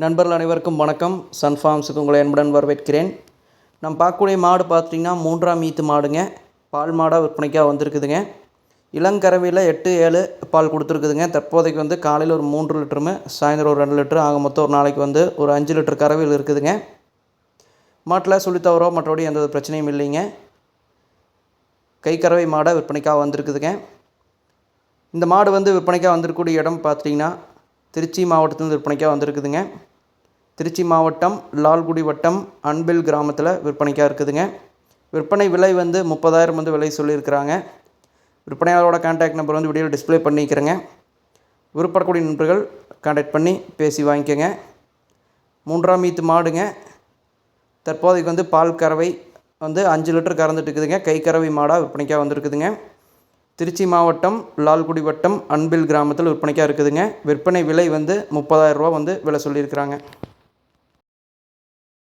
நண்பர்கள் அனைவருக்கும் வணக்கம். சன் ஃபார்ம்ஸுக்கு உங்களை அன்புடன் வரவேற்கிறேன். நம்ம பார்க்கக்கூடிய மாடு பார்த்திங்கன்னா மூன்றாம் ஈத்து மாடுங்க. பால் மாடாக விற்பனைக்காக வந்திருக்குதுங்க. இளங்கறவையில் எட்டு ஏழு பால் கொடுத்துருக்குதுங்க. தற்போதைக்கு வந்து காலையில் ஒரு மூன்று லிட்டருமே சாயந்தரம் ஒரு ரெண்டு லிட்டரு ஆக மொத்தம் ஒரு நாளைக்கு வந்து ஒரு அஞ்சு லிட்டர் கறவையில் இருக்குதுங்க. மாட்டில் சுழித்தவரோ மற்றபடி எந்த ஒரு பிரச்சனையும் இல்லைங்க. கை கறவை மாடை விற்பனைக்காக வந்திருக்குதுங்க. இந்த மாடு வந்து விற்பனைக்காக வந்திருக்கக்கூடிய இடம் பார்த்தீங்கன்னா திருச்சி மாவட்டத்திலிருந்து விற்பனைக்காக வந்திருக்குதுங்க. திருச்சி மாவட்டம் லால்குடி வட்டம் அன்பில் கிராமத்தில் விற்பனைக்காக இருக்குதுங்க. விற்பனை விலை வந்து முப்பதாயிரம் வந்து விலை சொல்லியிருக்கிறாங்க. விற்பனையாளரோட கான்டாக்ட் நம்பர் வந்து வீடியோவில் டிஸ்ப்ளே பண்ணிக்கிறேங்க. விருப்பப்படக்கூடிய நண்பர்கள் கான்டாக்ட் பண்ணி பேசி வாங்கிக்கோங்க. மூன்றாம் ஈத்து மாடுங்க. தற்போதைக்கு வந்து பால் கறவை வந்து அஞ்சு லிட்டர் கறந்துட்டு இருக்குதுங்க. கை கறவை மாடாக விற்பனைக்காக வந்திருக்குதுங்க. திருச்சி மாவட்டம் லால்குடி வட்டம் அன்பில் கிராமத்தில் விற்பனைக்காக இருக்குதுங்க. விற்பனை விலை வந்து முப்பதாயிரரூவா வந்து விலை சொல்லியிருக்கிறாங்க.